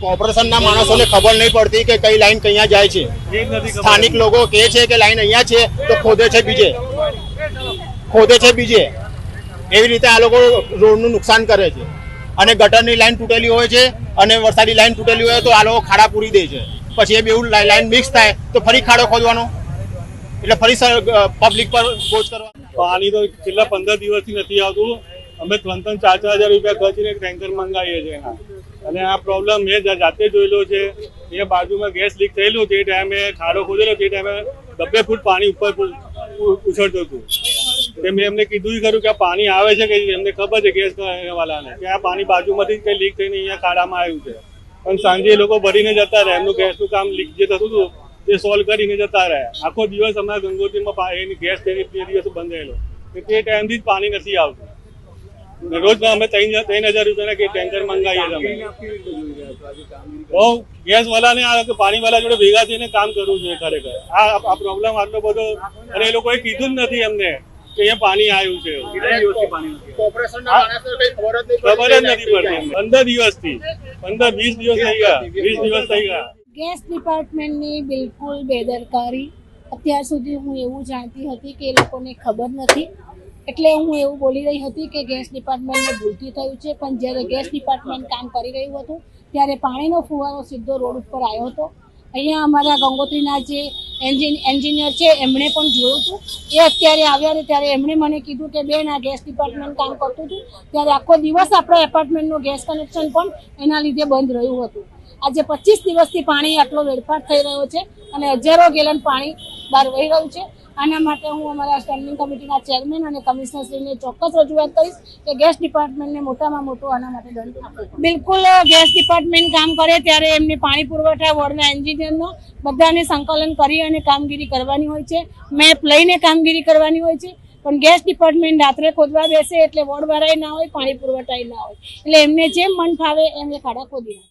કોર્પોરેશનના માણસોને ખબર નહીં પડતી કે કઈ લાઈન કયા જાય છે. સ્થાનિક લોકો કે છે કે લાઈન અહીંયા છે તો ખોદે છે બીજે. ખોદે છે બીજે. એવી રીતે આ લોકો રોડનું નુકસાન કરે છે. અને ગટરની લાઈન તૂટેલી હોય છે અને વરસાદી લાઈન તૂટેલી હોય તો આ લોકો ખાડા પૂરી દે છે. પછી એ બેઉ લાઈન મિક્સ થાય, તો ફરી ખાડો ખોદવાનો. એટલે ફરી પબ્લિક પર બોજ કરવાનો પાણી તો છેલ્લા પંદર દિવસથી નથી આવતું. અમે ત્રણ ત્રણ ચાર ચાર હજાર રૂપિયા ખર્ચીને એક ટેન્કર મંગાવીએ છીએ એના. અને આ પ્રોબ્લેમ મેં જ્યાં જાતે જોયેલો છે. એ બાજુમાં ગેસ લીક થયેલું તે ટાઈમે ખાડો ખોદેલો તે ટાઈમે ડબ્બે ફૂટ પાણી ઉપર ઉછળતું હતું. તે મેં એમને કીધું ખરું કે આ પાણી આવે છે કે એમને ખબર છે ગેસ વાળાને કે આ પાણી બાજુમાંથી કંઈ લીક થઈને અહીંયા ખાડામાં આવ્યું છે. પણ સાંજે એ લોકો ભરીને જતા રહ્યા. એમનું ગેસનું કામ લીક જે થતું હતું તે સોલ્વ કરીને જતા રહ્યા. આખો દિવસ અમારા ગંગોત્રીમાં એની ગેસ તેની બે દિવસ બંધ રહેલો. તે ટાઈમથી જ પાણી નથી આવતું. રોજ અમે ત્રણ ત્રણ હજાર રૂપિયાના કે ટેન્કર મંગાવીએ તમે બહુ ગેસ વાળાને આ પાણી વાળા જોડે ભેગા થઈને કામ કરવું જોઈએ ખરેખર. આ પ્રોબ્લેમ આટલો બધો અને એ લોકોએ કીધું જ નથી એમને કે અહીંયા પાણી આવ્યું છે. ખબર જ નથી પડતી. પંદર દિવસથી. પંદર, વીસ દિવસ થઈ ગયા, વીસ દિવસ થઈ ગયા. ગેસ ડિપાર્ટમેન્ટની બિલકુલ બેદરકારી. અત્યાર સુધી હું એવું જાણતી હતી કે એ લોકોને ખબર નથી. એટલે હું એવું બોલી રહી હતી કે ગેસ ડિપાર્ટમેન્ટને ભૂલથી થયું છે. પણ જ્યારે ગેસ ડિપાર્ટમેન્ટ કામ કરી રહ્યું હતું, ત્યારે પાણીનો ફુવારો સીધો રોડ ઉપર આવ્યો હતો. અહીંયા અમારા ગંગોત્રીના જે એન્જિન એન્જિનિયર છે, એમણે પણ જોયું હતું. એ અત્યારે આવ્યા ને ત્યારે એમણે મને કીધું કે બેન, આ ગેસ ડિપાર્ટમેન્ટ કામ કરતું હતું. ત્યારે આખો દિવસ આપણા એપાર્ટમેન્ટનું ગેસ કનેક્શન પણ એના લીધે બંધ રહ્યું હતું. આજે પચીસ દિવસથી પાણી આટલો વેડફાટ થઈ રહ્યો છે અને હજારો ગેલન પાણી બહાર વહી રહ્યું છે. આના માટે હું અમારા સ્ટેન્ડિંગ કમિટીના ચેરમેન અને કમિશનરશ્રીને ચોક્કસ રજૂઆત કરીશ કે ગેસ ડિપાર્ટમેન્ટને મોટામાં મોટો આના માટે દંડ બિલકુલ ગેસ ડિપાર્ટમેન્ટ કામ કરે ત્યારે એમને પાણી પુરવઠા વોર્ડના એન્જિનિયરનો બધાને સંકલન કરી અને કામગીરી કરવાની હોય છે. મેપ લઈને કામગીરી કરવાની હોય છે. પણ ગેસ ડિપાર્ટમેન્ટ રાત્રે ખોદવા બેસે એટલે વોર્ડ ભરાય ના હોય, પાણી પુરવઠાય ના હોય. એટલે એમને જેમ મન ફાવે એમ એ ખાડા ખોદી